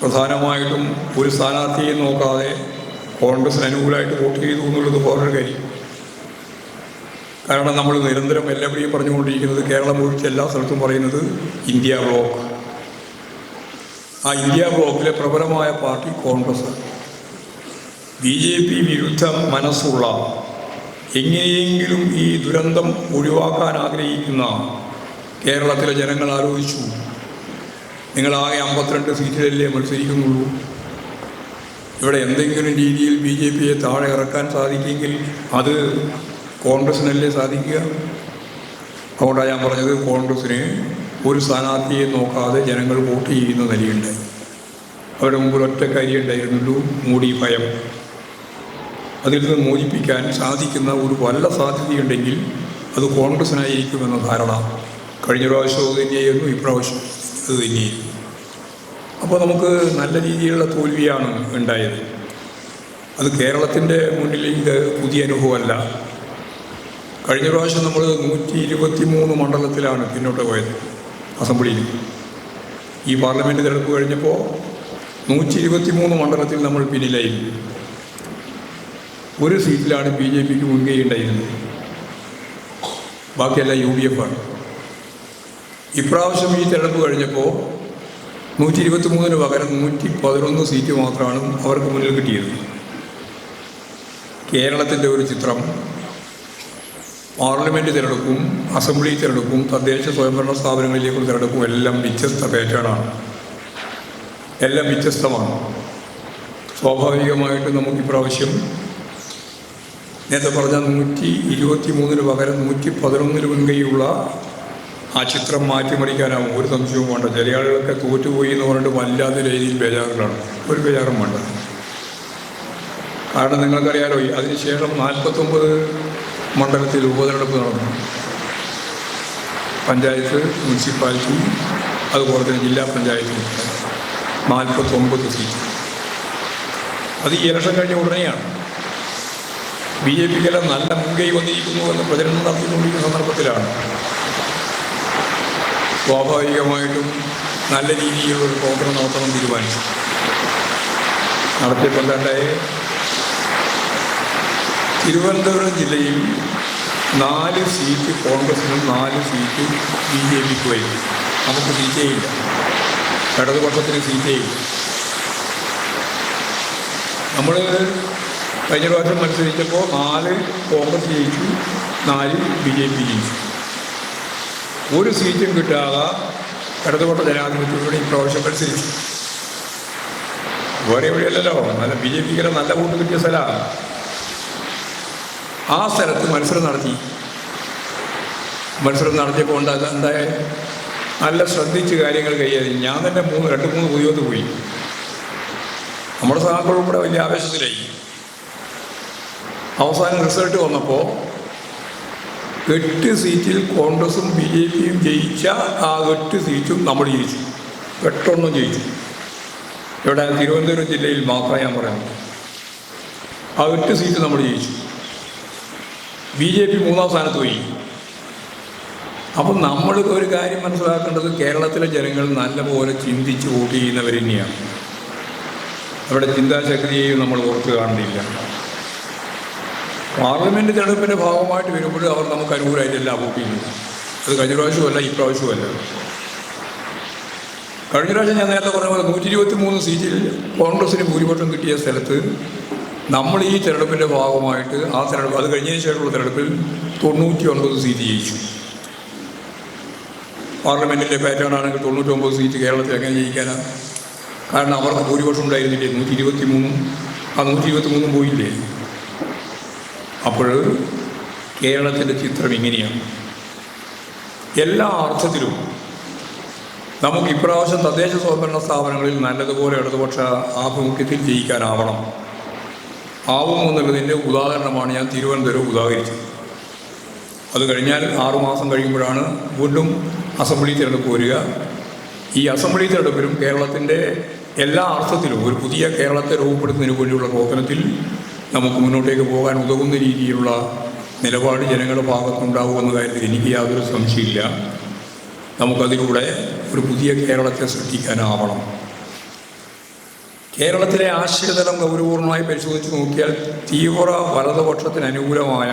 പ്രധാനമായിട്ടും ഒരു സ്ഥാനാർത്ഥിയെ നോക്കാതെ കോൺഗ്രസിന് അനുകൂലമായിട്ട് വോട്ട് ചെയ്തു എന്നുള്ളത് വേറൊരു കാര്യം. കാരണം നമ്മൾ നിരന്തരം എല്ലാവരെയും പറഞ്ഞുകൊണ്ടിരിക്കുന്നത് കേരളം ഒഴിച്ച് എല്ലാ സ്ഥലത്തും പറയുന്നത് ഇന്ത്യ ബ്ലോക്ക്. ആ ഇന്ത്യ ബ്ലോക്കിലെ പ്രബലമായ party Congress B J P വിരുദ്ധ മനസ്സുള്ള എങ്ങനെയെങ്കിലും ഈ ദുരന്തം ഒഴിവാക്കാൻ ആഗ്രഹിക്കുന്ന കേരളത്തിലെ ജനങ്ങൾ ആലോചിച്ചു. നിങ്ങളാകെ അമ്പത്തിരണ്ട് സീറ്റിലല്ലേ മത്സരിക്കുന്നുള്ളൂ. ഇവിടെ എന്തെങ്കിലും രീതിയിൽ ബി ജെ പിയെ താഴെ ഇറക്കാൻ സാധിക്കുമെങ്കിൽ അത് കോൺഗ്രസിനല്ലേ സാധിക്കുക? അതുകൊണ്ടാണ് ഞാൻ പറഞ്ഞത് കോൺഗ്രസ്സിന് ഒരു സ്ഥാനാർത്ഥിയെ നോക്കാതെ ജനങ്ങൾ വോട്ട് ചെയ്യുന്ന നിലയുണ്ട്. അവരുടെ മുമ്പിൽ ഒറ്റ കാര്യം ഉണ്ടായിരുന്നുള്ളൂ മൂടി ഭയം. അതിൽ നിന്ന് മോചിപ്പിക്കാൻ സാധിക്കുന്ന ഒരു വല്ല സാധ്യതയുണ്ടെങ്കിൽ അത് കോൺഗ്രസ്സിനായിരിക്കുമെന്ന ധാരണ കഴിഞ്ഞ പ്രാവശ്യം അത് തന്നെയായിരുന്നു ഇപ്രാവശ്യം അത് തന്നെയായിരുന്നു. അപ്പോൾ നമുക്ക് നല്ല രീതിയിലുള്ള തോൽവിയാണ് ഉണ്ടായത്. അത് കേരളത്തിന്റെ മുന്നിൽ ഇത് പുതിയ അനുഭവമല്ല. കഴിഞ്ഞ പ്രാവശ്യം നമ്മൾ നൂറ്റി ഇരുപത്തി മൂന്ന് മണ്ഡലത്തിലാണ് പിന്നോട്ട് പോയത് അസംബ്ലിയിൽ. ഈ പാർലമെന്റ് തിരഞ്ഞെടുപ്പ് കഴിഞ്ഞപ്പോൾ നൂറ്റി ഇരുപത്തി മൂന്ന് മണ്ഡലത്തിൽ നമ്മൾ പിന്നിലായിരുന്നു. ഒരു സീറ്റിലാണ് ബി ജെ പിക്ക് മുൻകൈ ഉണ്ടായിരുന്നത്. ബാക്കിയെല്ലാം യു ഡി എഫ് ആണ്. ഇപ്രാവശ്യം ഈ തെരഞ്ഞെടുപ്പ് കഴിഞ്ഞപ്പോൾ നൂറ്റി ഇരുപത്തി മൂന്നിന് പകരം നൂറ്റി പതിനൊന്ന് സീറ്റ് മാത്രമാണ് അവർക്ക് മുന്നിൽ കിട്ടിയത്. കേരളത്തിന്റെ ഒരു ചിത്രം പാർലമെന്റ് തിരഞ്ഞെടുപ്പും അസംബ്ലി തിരഞ്ഞെടുപ്പും തദ്ദേശ സ്വയംഭരണ സ്ഥാപനങ്ങളിലേക്കുള്ള തിരഞ്ഞെടുപ്പും എല്ലാം വ്യത്യസ്ത പാറ്റേണാണ്. എല്ലാം വ്യത്യസ്തമാണ്. സ്വാഭാവികമായിട്ട് നമുക്ക് ഇപ്രാവശ്യം നേരത്തെ പറഞ്ഞ നൂറ്റി ഇരുപത്തി മൂന്നിന് പകരം നൂറ്റി പതിനൊന്നിന് മുൻകൈയുള്ള ആ ചിത്രം മാറ്റിമറിക്കാനാവും. ഒരു സംശയവും വേണ്ട. ചില ആളുകളൊക്കെ തോറ്റുപോയി എന്ന് പറഞ്ഞിട്ട് വല്ലാത്ത രീതിയിൽ ബേജാറുകളാണ്. ഒരു ബേജാറും വേണ്ട. കാരണം നിങ്ങൾക്കറിയാലോ അതിനുശേഷം നാൽപ്പത്തൊമ്പത് മണ്ഡലത്തിൽ ഉപതെരഞ്ഞെടുപ്പ് നടന്നു. പഞ്ചായത്ത് മുനിസിപ്പാലിറ്റി അതുപോലെ തന്നെ ജില്ലാ പഞ്ചായത്ത്. നാൽപ്പത്തൊമ്പത് സീറ്റ്. അത് ഈ ഇലക്ഷൻ കഴിഞ്ഞ ഉടനെയാണ്. ബി ജെ പിക്കെല്ലാം നല്ല മുൻകൈ വന്നിരിക്കുന്നു എന്ന് പ്രചരണം നടത്തിക്കൊണ്ടിരിക്കുന്ന സന്ദർഭത്തിലാണ്. സ്വാഭാവികമായിട്ടും നല്ല രീതിയിൽ ഒരു പ്രവർത്തനം നടത്തണം തീരുമാനിച്ചു. നടത്തിയപ്പോണ്ടായി തിരുവനന്തപുരം ജില്ലയിൽ നാല് സീറ്റ് കോൺഗ്രസിനും നാല് സീറ്റ് ബി ജെ പിക്ക് വരും നമുക്ക് സീറ്റേ ഇല്ല. ഇടതുപക്ഷത്തിന് സീറ്റേ ഇല്ല. നമ്മൾ കഴിഞ്ഞ പ്രാവശ്യം മത്സരിച്ചപ്പോൾ നാല് കോൺഗ്രസ് ജയിച്ചു. നാല് ബി ജെ പി ജയിച്ചു. ഒരു സീറ്റും കിട്ടാതെ ഇടതുപക്ഷ ജനാധിപത്യത്തോടെ ഇപ്രാവശ്യം മത്സരിച്ചു. വേറെ എവിടെയല്ലല്ലോ? നല്ല ബി ജെ പിക്ക് നല്ല വോട്ട് കിട്ടിയ സ്ഥലമാണ് ആ സ്ഥലത്ത് മത്സരം നടത്തി. മത്സരം നടത്തിയപ്പോൾ ഉണ്ടാ എന്തായ? നല്ല ശ്രദ്ധിച്ച് കാര്യങ്ങൾ കൈകാര്യം. ഞാൻ തന്നെ മൂന്ന് രണ്ട് മൂന്ന് പുതിയോത്ത് പോയി. നമ്മുടെ സഹാക്കളും കൂടെ വലിയ ആവേശത്തിലായി. അവസാനം റിസൾട്ട് വന്നപ്പോൾ എട്ട് സീറ്റിൽ കോൺഗ്രസും ബി ജെ പിയും ജയിച്ച ആ എട്ട് സീറ്റും നമ്മൾ ജയിച്ചു. എട്ടെണ്ണം ജയിച്ചു. ഇവിടെ തിരുവനന്തപുരം ജില്ലയിൽ മാത്രമേ ഞാൻ പറയാൻ ആ എട്ട് സീറ്റ് നമ്മൾ ജയിച്ചു. ബി ജെ പി മൂന്നാം സ്ഥാനത്ത് പോയി. അപ്പം നമ്മൾ ഒരു കാര്യം മനസ്സിലാക്കേണ്ടത് കേരളത്തിലെ ജനങ്ങൾ നല്ലപോലെ ചിന്തിച്ച് വോട്ട് ചെയ്യുന്നവർ തന്നെയാണ്. അവിടെ ചിന്താശക്തിയെയും നമ്മൾ ഓർത്ത് കാണുന്നില്ല. പാർലമെന്റ് തെരഞ്ഞെടുപ്പിന്റെ ഭാഗമായിട്ട് വരുമ്പോൾ അവർ നമുക്ക് അനുകൂലമായിട്ടല്ല വോട്ട് അത് കഴിഞ്ഞ പ്രാവശ്യമല്ല ഈ പ്രാവശ്യമല്ല കഴിഞ്ഞ പ്രാവശ്യം ഞാൻ നേരത്തെ പറഞ്ഞ പോലെ നൂറ്റി ഇരുപത്തി മൂന്ന് സീറ്റിൽ കോൺഗ്രസിന് ഭൂരിപക്ഷം കിട്ടിയ സ്ഥലത്ത് നമ്മൾ ഈ തെരഞ്ഞെടുപ്പിന്റെ ഭാഗമായിട്ട് ആ തെരഞ്ഞെടുപ്പ് അത് കഴിഞ്ഞതിന് ശേഷമുള്ള തെരഞ്ഞെടുപ്പിൽ തൊണ്ണൂറ്റി ഒൻപത് സീറ്റ് ജയിച്ചു. പാർലമെന്റിന്റെ പാറ്റേൺ ആണെങ്കിൽ തൊണ്ണൂറ്റൊമ്പത് സീറ്റ് കേരളത്തിൽ എങ്ങനെ ജയിക്കാനാണ് കാരണം അവർക്ക് ഭൂരിപക്ഷം ഉണ്ടായിരുന്നില്ലേ? നൂറ്റി ഇരുപത്തി മൂന്നും ആ നൂറ്റി ഇരുപത്തി മൂന്നും പോയില്ലേ? അപ്പോൾ കേരളത്തിന്റെ ചിത്രം ഇങ്ങനെയാണ്. എല്ലാ അർത്ഥത്തിലും നമുക്ക് ഇപ്രാവശ്യം തദ്ദേശ സ്വയംഭരണ സ്ഥാപനങ്ങളിൽ നല്ലതുപോലെ ഇടതുപക്ഷ ആഭിമുഖ്യത്തിൽ ജയിക്കാനാവണം. ആവും എന്നുള്ളതിന്റെ ഉദാഹരണമാണ്. ഞാൻ തിരുവനന്തപുരം ഉദാഹരിച്ചത്. അത് കഴിഞ്ഞാൽ ആറുമാസം കഴിയുമ്പോഴാണ് വീണ്ടും അസംബ്ലി തിരഞ്ഞെടുപ്പ് വരിക. ഈ അസംബ്ലി തിരഞ്ഞെടുപ്പിലും കേരളത്തിന്റെ എല്ലാ അർത്ഥത്തിലും ഒരു പുതിയ കേരളത്തെ രൂപപ്പെടുത്തുന്നതിന് വേണ്ടിയുള്ള പ്രവർത്തനത്തിൽ നമുക്ക് മുന്നോട്ടേക്ക് പോകാൻ ഉതകുന്ന രീതിയിലുള്ള നിലപാട് ജനങ്ങളുടെ ഭാഗത്തുണ്ടാവുമെന്ന കാര്യത്തിൽ എനിക്ക് യാതൊരു സംശയമില്ല. നമുക്കതിലൂടെ ഒരു പുതിയ കേരളത്തെ സൃഷ്ടിക്കാനാവണം. കേരളത്തിലെ ആശയതലം ഗൗരവപൂർണമായി പരിശോധിച്ച് നോക്കിയാൽ തീവ്ര വലതുപക്ഷത്തിന് അനുകൂലമായ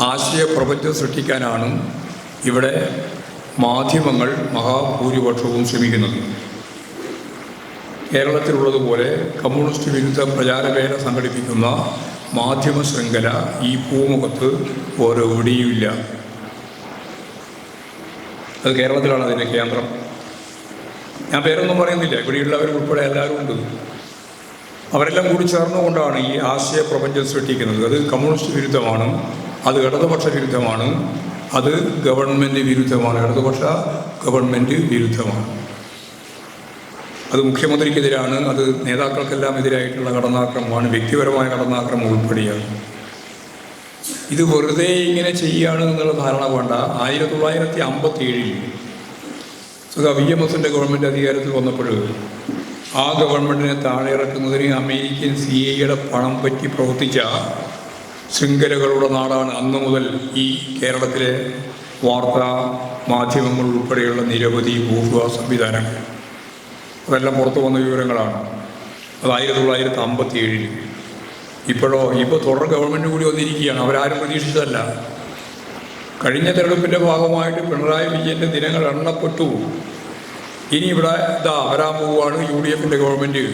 ആശയപ്രപഞ്ചം സൃഷ്ടിക്കാനാണ് ഇവിടെ മാധ്യമങ്ങൾ മഹാഭൂരിപക്ഷവും ശ്രമിക്കുന്നത്. കേരളത്തിലുള്ളതുപോലെ കമ്മ്യൂണിസ്റ്റ് വിരുദ്ധ പ്രചാരവേല സംഘടിപ്പിക്കുന്ന മാധ്യമ ശൃംഖല ഈ ഭൂമുഖത്ത് ഓരെവിടെയുമില്ല അത് കേരളത്തിലാണ് അതിന്റെ കേന്ദ്രം. ഞാൻ പേരൊന്നും പറയുന്നില്ല. ഇവിടെയുള്ളവർ ഉൾപ്പെടെ എല്ലാവരും ഉണ്ട്. അവരെല്ലാം കൂടി ചേർന്നുകൊണ്ടാണ് ഈ ആശയ പ്രപഞ്ചം സൃഷ്ടിക്കുന്നത്. അത് കമ്മ്യൂണിസ്റ്റ് വിരുദ്ധമാണ് അത് ഇടതുപക്ഷ വിരുദ്ധമാണ് അത് ഗവൺമെന്റ് വിരുദ്ധമാണ് ഇടതുപക്ഷ ഗവൺമെന്റ് വിരുദ്ധമാണ്. അത് മുഖ്യമന്ത്രിക്കെതിരാണ് അത് നേതാക്കൾക്കെല്ലാം എതിരായിട്ടുള്ള കടന്നാക്രമമാണ് വ്യക്തിപരമായ കടന്നാക്രമം ഉൾപ്പെടെയാണ്. ഇത് വെറുതെ ഇങ്ങനെ ചെയ്യുകയാണ് എന്നുള്ള ധാരണ വേണ്ട. ആയിരത്തി തൊള്ളായിരത്തി അമ്പത്തി ഏഴിൽ സുഖ വി എം എസിന്റെ ഗവൺമെന്റ് അധികാരത്തിൽ വന്നപ്പോൾ ആ ഗവൺമെന്റിനെ താഴെ ഇറക്കുന്നതിന് അമേരിക്കൻ സി ഐയുടെ പണം പറ്റി പ്രവർത്തിച്ച ശൃംഖലകളുടെ നാടാണ് അന്ന് മുതൽ ഈ കേരളത്തിലെ വാർത്താ മാധ്യമങ്ങൾ ഉൾപ്പെടെയുള്ള നിരവധി ബൂർഷ്വ സംവിധാനങ്ങൾ. അതെല്ലാം പുറത്തു വന്ന വിവരങ്ങളാണ്. അത് ആയിരത്തി തൊള്ളായിരത്തി അമ്പത്തി ഏഴിൽ ഇപ്പോഴോ ഇപ്പോൾ തുടർ ഗവൺമെന്റ് കൂടി വന്നിരിക്കുകയാണ്. അവരാരും പ്രതീക്ഷിച്ചതല്ല. കഴിഞ്ഞ തെരഞ്ഞെടുപ്പിന്റെ ഭാഗമായിട്ട് പിണറായി വിജയന്റെ ദിനങ്ങൾ എണ്ണപ്പെട്ടു. ഇനി ഇവിടെ ഇതാ വരാൻ പോവുകയാണ് യു ഡി എഫിന്റെ ഗവൺമെന്റ്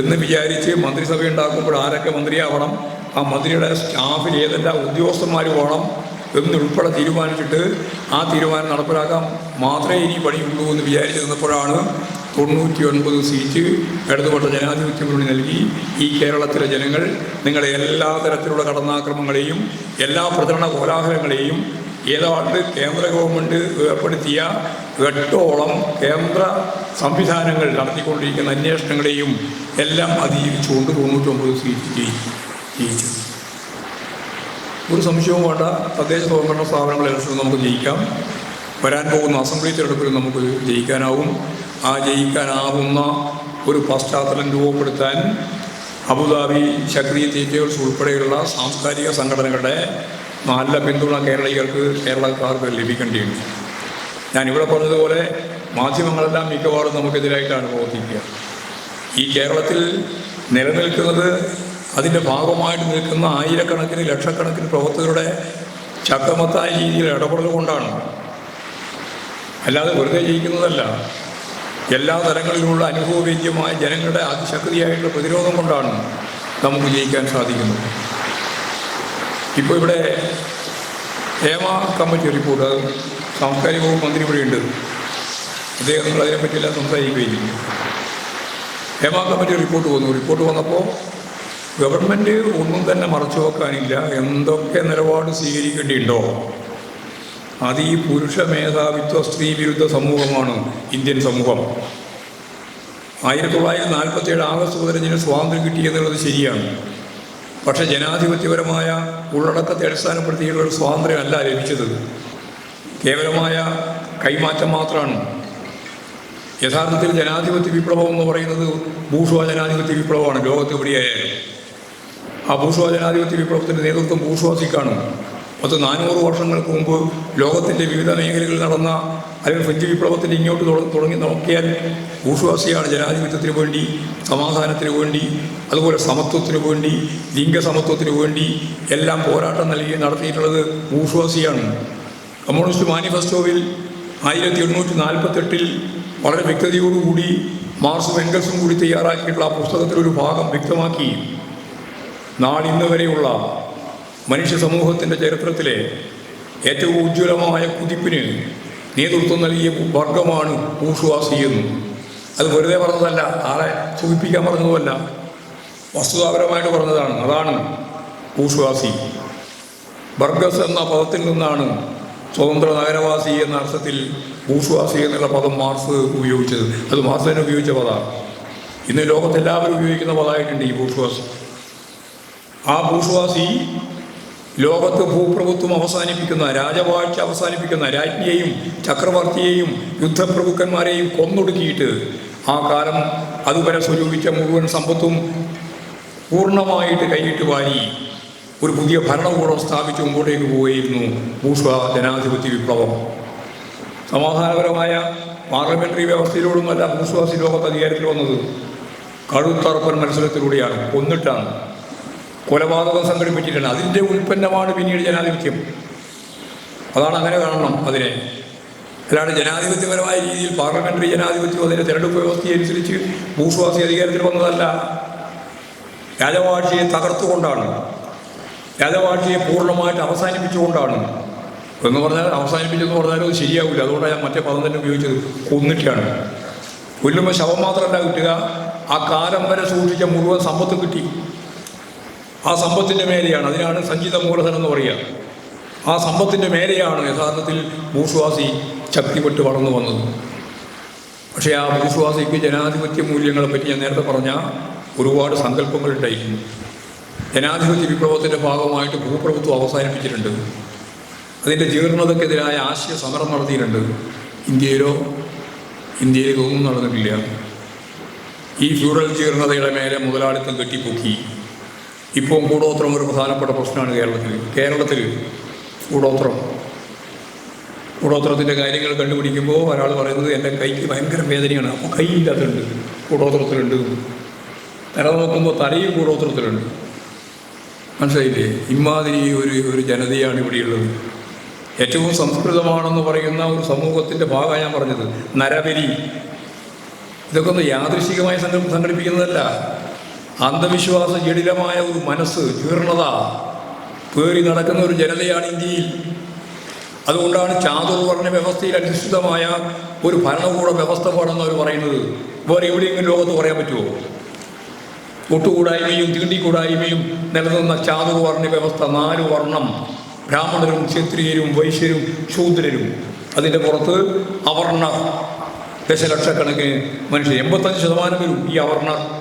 എന്ന് വിചാരിച്ച് മന്ത്രിസഭ ഉണ്ടാക്കുമ്പോൾ ആരൊക്കെ മന്ത്രിയാവണം? ആ മന്ത്രിയുടെ സ്റ്റാഫിൽ ഏതെല്ലാം ഉദ്യോഗസ്ഥന്മാർ വേണം എന്നുൾപ്പെടെ തീരുമാനിച്ചിട്ട് ആ തീരുമാനം നടപ്പിലാക്കാൻ മാത്രമേ ഇനി പണിയുള്ളൂ എന്ന് വിചാരിച്ച് നിന്നപ്പോഴാണ് തൊണ്ണൂറ്റി ഒൻപത് സീറ്റ് ഇടതുപക്ഷ ജനാധിപത്യ മുന്നണി നൽകി ഈ കേരളത്തിലെ ജനങ്ങൾ നിങ്ങളുടെ എല്ലാ തരത്തിലുള്ള കടന്നാക്രമങ്ങളെയും എല്ലാ പ്രചരണ കോലാഹലങ്ങളെയും ഏതാണ്ട് കേന്ദ്ര ഗവൺമെന്റ് ഏർപ്പെടുത്തിയ എട്ടോളം കേന്ദ്ര സംവിധാനങ്ങൾ നടത്തിക്കൊണ്ടിരിക്കുന്ന അന്വേഷണങ്ങളെയും എല്ലാം അതിജീവിച്ചുകൊണ്ട് തൊണ്ണൂറ്റൊമ്പത് സീറ്റ് ജയിച്ചു. ഒരു സംശയവും വേണ്ട. തദ്ദേശ സ്വയംഭരണ സ്ഥാപനങ്ങൾ ഇലക്ഷൻ നമുക്ക് ജയിക്കാം. വരാൻ പോകുന്ന അസംബ്ലി തിരഞ്ഞെടുപ്പിൽ നമുക്ക് ജയിക്കാനാവും. ആ ജയിക്കാനാവുന്ന ഒരു പശ്ചാത്തലം രൂപപ്പെടുത്താൻ അബുദാബി ചക്രീ തീറ്റേഴ്സ് ഉൾപ്പെടെയുള്ള സാംസ്കാരിക സംഘടനകളുടെ നല്ല പിന്തുണ കേരളീയർക്ക് കേരളക്കാർക്ക് ലഭിക്കേണ്ടിയുണ്ട് ഞാനിവിടെ പറഞ്ഞതുപോലെ മാധ്യമങ്ങളെല്ലാം മിക്കവാറും നമുക്കെതിരായിട്ടാണ് പ്രവർത്തിക്കുക. ഈ കേരളത്തിൽ നിലനിൽക്കുന്നത് അതിന്റെ ഭാഗമായിട്ട് നിൽക്കുന്ന ആയിരക്കണക്കിന് ലക്ഷക്കണക്കിന് പ്രവർത്തകരുടെ ചക്കമത്തായ രീതിയിൽ ഇടപെടൽ കൊണ്ടാണ് അല്ലാതെ വെറുതെ ജയിക്കുന്നതല്ല. എല്ലാ തലങ്ങളിലുമുള്ള അനുഭവവേദ്യമായ ജനങ്ങളുടെ അതിശക്തിയായിട്ടുള്ള പ്രതിരോധം കൊണ്ടാണ് നമുക്ക് ജയിക്കാൻ സാധിക്കുന്നത്. ഇപ്പോൾ ഇവിടെ ഹേമ കമ്മിറ്റി റിപ്പോർട്ട് അത് സാംസ്കാരിക വകുപ്പ് മന്ത്രി ഇവിടെയുണ്ട് അദ്ദേഹം നിങ്ങൾ അതിനെപ്പറ്റിയെല്ലാം സംസാരിക്കുകയും ഹേമ കമ്മിറ്റി റിപ്പോർട്ട് വന്നു. റിപ്പോർട്ട് വന്നപ്പോൾ ഗവൺമെന്റ് ഒന്നും തന്നെ മറച്ചു വെക്കാനില്ല. എന്തൊക്കെ നിലപാട് സ്വീകരിക്കേണ്ടിയുണ്ടോ? അത് ഈ പുരുഷ മേധാവിത്വ സ്ത്രീ വിരുദ്ധ സമൂഹമാണ് ഇന്ത്യൻ സമൂഹം. ആയിരത്തി തൊള്ളായിരത്തി നാൽപ്പത്തി ഏഴ് ആഗസ്റ്റ് പതിനഞ്ചിന് സ്വാതന്ത്ര്യം കിട്ടി എന്നുള്ളത് ശരിയാണ്. പക്ഷെ ജനാധിപത്യപരമായ ഉള്ളടക്കത്തെ അടിസ്ഥാനപ്പെടുത്തിയുള്ള ഒരു സ്വാതന്ത്ര്യമല്ല ലഭിച്ചത്. കേവലമായ കൈമാറ്റം മാത്രമാണ്. യഥാർത്ഥത്തിൽ ജനാധിപത്യ വിപ്ലവം എന്ന് പറയുന്നത് ഭൂഷുവ ജനാധിപത്യ വിപ്ലവമാണ് ലോകത്ത് എവിടെയായാലും. ആ ഭൂഷുവ ജനാധിപത്യ വിപ്ലവത്തിന്റെ നേതൃത്വം ഭൂഷ്വാസിക്കാണ് പത്ത് നാനൂറ് വർഷങ്ങൾക്ക് മുമ്പ് ലോകത്തിന്റെ വിവിധ മേഖലകളിൽ നടന്ന അല്ലെങ്കിൽ ഫ്രഞ്ച് വിപ്ലവത്തിന്റെ ഇങ്ങോട്ട് തുട- തുടങ്ങി നോക്കിയാൽ ഭൂഷ്വാസിയാണ് ജനാധിപത്യത്തിന് വേണ്ടി സമാധാനത്തിന് വേണ്ടി അതുപോലെ സമത്വത്തിന് വേണ്ടി ലിംഗസമത്വത്തിന് വേണ്ടി എല്ലാം പോരാട്ടം നൽകി നടത്തിയിട്ടുള്ളത് ഭൂഷ്വാസിയാണ് കമ്മ്യൂണിസ്റ്റ് മാനിഫെസ്റ്റോവിൽ ആയിരത്തി എണ്ണൂറ്റി നാൽപ്പത്തെട്ടിൽ വളരെ വ്യക്തതയോടുകൂടി മാർസും എൻഗൽസും കൂടി തയ്യാറാക്കിയിട്ടുള്ള ആ പുസ്തകത്തിലൊരു ഭാഗം വ്യക്തമാക്കി. നാളിന്ന് വരെയുള്ള മനുഷ്യ സമൂഹത്തിന്റെ ചരിത്രത്തിലെ ഏറ്റവും ഉജ്ജ്വലമായ കുതിപ്പിന് നേതൃത്വം നൽകിയ വർഗമാണ് എന്ന് അത് വെറുതെ പറഞ്ഞതല്ല ആളെ സൂചിപ്പിക്കാൻ പറഞ്ഞതുമല്ല വസ്തുതാപരമായിട്ട് പറഞ്ഞതാണ്. അതാണ് ഊഷുവാസി ബർഗസ് എന്ന പദത്തിൽ നിന്നാണ് സ്വതന്ത്ര നഗരവാസി എന്ന അർത്ഥത്തിൽ ഭൂഷ്വാസി എന്നുള്ള പദം മാർസ് ഉപയോഗിച്ചത്. അത് മാർസ് തന്നെ ഉപയോഗിച്ച പദമാണ്. ഇന്ന് ലോകത്തെല്ലാവരും ഉപയോഗിക്കുന്ന പദമായിട്ടുണ്ട് ഈ ഭൂഷുവാസി ആ ഭൂഷ്വാസി ലോകത്ത് ഭൂപ്രഭുത്വം അവസാനിപ്പിക്കുന്ന രാജവാഴ്ച അവസാനിപ്പിക്കുന്ന രാജ്ഞിയെയും ചക്രവർത്തിയെയും യുദ്ധപ്രഭുക്കന്മാരെയും കൊന്നൊടുക്കിയിട്ട് ആ കാലം അതുവരെ സ്വരൂപിച്ച മുഴുവൻ സമ്പത്തും പൂർണമായിട്ട് കൈയിട്ട് വാരി ഒരു പുതിയ ഭരണകൂടം സ്ഥാപിച്ച് മുമ്പോട്ടേക്ക് പോവുകയായിരുന്നു ഭൂഷ ജനാധിപത്യ വിപ്ലവം. സമാധാനപരമായ പാർലമെന്ററി വ്യവസ്ഥയിലൂടെയൊന്നുമല്ല ഭൂസ്വാസി ലോകത്ത് അധികാരത്തിൽ വന്നത്. കഴുത്തറപ്പൻ മത്സരത്തിലൂടെയാണ്. കൊന്നിട്ടാണ്. കൊലപാതകം സംഘടിപ്പിച്ചിട്ടുണ്ട്. അതിന്റെ ഉൽപ്പന്നമാണ് പിന്നീട് ജനാധിപത്യം. അതാണ് അങ്ങനെ കാണണം അതിനെ. അല്ലാണ്ട് ജനാധിപത്യപരമായ രീതിയിൽ പാർലമെന്ററി ജനാധിപത്യം അതിന്റെ തെരഞ്ഞെടുപ്പ് വ്യവസ്ഥയനുസരിച്ച് ഭൂസ്വാസി അധികാരത്തിൽ വന്നതല്ല. രാജവാഴ്ചയെ തകർത്തുകൊണ്ടാണ്. രാജവാഴ്ചയെ പൂർണമായിട്ട് അവസാനിപ്പിച്ചുകൊണ്ടാണ്. എന്ന് പറഞ്ഞാൽ അവസാനിപ്പിച്ചെന്ന് പറഞ്ഞാലും അത് ശരിയാവില്ല. അതുകൊണ്ടാണ് ഞാൻ മറ്റേ പദം തന്നെ ഉപയോഗിച്ചത്. കൊന്നിട്ടാണ്. കൊല്ലുമ്പോൾ ശവം മാത്രമല്ല കിട്ടുക. ആ കാലം വരെ സൂക്ഷിച്ച മുഴുവൻ സമ്പത്ത് കിട്ടി. ആ സമ്പത്തിന്റെ മേലെയാണ്. അതിനാണ് സഞ്ചിത മൂലധനം എന്ന് പറയുക. ആ സമ്പത്തിന്റെ മേലെയാണ് യഥാർത്ഥത്തിൽ ഭൂഷ്വാസി ശക്തിപ്പെട്ട് വളർന്നു വന്നത്. പക്ഷേ ആ ഭൂഷ്വാസിക്ക് ജനാധിപത്യ മൂല്യങ്ങളെപ്പറ്റി ഞാൻ നേരത്തെ പറഞ്ഞ ഒരുപാട് സങ്കല്പങ്ങൾ ഉണ്ടായിരുന്നു. ജനാധിപത്യ വിപ്ലവത്തിന്റെ ഭാഗമായിട്ട് ഭൂപ്രഭുത്വം അവസാനിപ്പിച്ചിട്ടുണ്ട്. അതിന്റെ ജീർണതയ്ക്കെതിരായ ആശയ സമരം നടത്തിയിട്ടുണ്ട്. ഇന്ത്യയിലോ ഇന്ത്യയിൽ ഒന്നും നടന്നിട്ടില്ല. ഈ ഫ്യൂഡൽ ജീർണതയുടെ മേലെ മുതലാളിത്തം കെട്ടിപ്പൊക്കി. ഇപ്പോൾ കൂടോത്രം ഒരു പ്രധാനപ്പെട്ട പ്രശ്നമാണ് കേരളത്തിൽ. കേരളത്തിൽ കൂടോത്രം. കൂടോത്രത്തിന്റെ കാര്യങ്ങൾ കണ്ടുപിടിക്കുമ്പോൾ ഒരാൾ പറയുന്നത് എന്റെ കൈക്ക് ഭയങ്കര വേദനയാണ്. അപ്പോൾ കൈ ഇല്ലാത്തുണ്ട് കൂടോത്രത്തിലുണ്ട്. തല നോക്കുമ്പോൾ തലയും കൂടോത്രത്തിലുണ്ട്. മനസ്സിലായില്ലേ? ഇമാതിരി ഒരു ഒരു ജനതയാണ് ഇവിടെയുള്ളത്. ഏറ്റവും സംസ്കൃതമാണെന്ന് പറയുന്ന ഒരു സമൂഹത്തിന്റെ ഭാഗമാണ് ഞാൻ പറഞ്ഞത്. നരബലി. ഇതൊക്കെ ഒന്ന് യാദൃശികമായി സംഘ സംഘടിപ്പിക്കുന്നതല്ല. അന്ധവിശ്വാസ ജടിലമായ ഒരു മനസ്സ് ജീർണത പേറി നടക്കുന്ന ഒരു ജനതയാണ് ഇന്ത്യയിൽ. അതുകൊണ്ടാണ് ചാതുർവർണ വ്യവസ്ഥയിൽ അധിഷ്ഠിതമായ ഒരു ഭരണകൂട വ്യവസ്ഥ പാടെന്ന് അവർ പറയുന്നത്. വേറെ എവിടെയെങ്കിലും ലോകത്ത് പറയാൻ പറ്റുമോ ഒട്ടുകൂടായ്മയും തീണ്ടിക്കൂടായ്മയും നിലനിന്ന ചാതുർവർണ വ്യവസ്ഥ നാല് വർണം. ബ്രാഹ്മണരും ക്ഷത്രിയരും വൈശ്യരും ശൂദ്രരും. അതിന്റെ പുറത്ത് അവർണ ദശലക്ഷക്കണക്കിന് മനുഷ്യർ. എൺപത്തഞ്ച് ശതമാനം വരും ഈ അവർണർ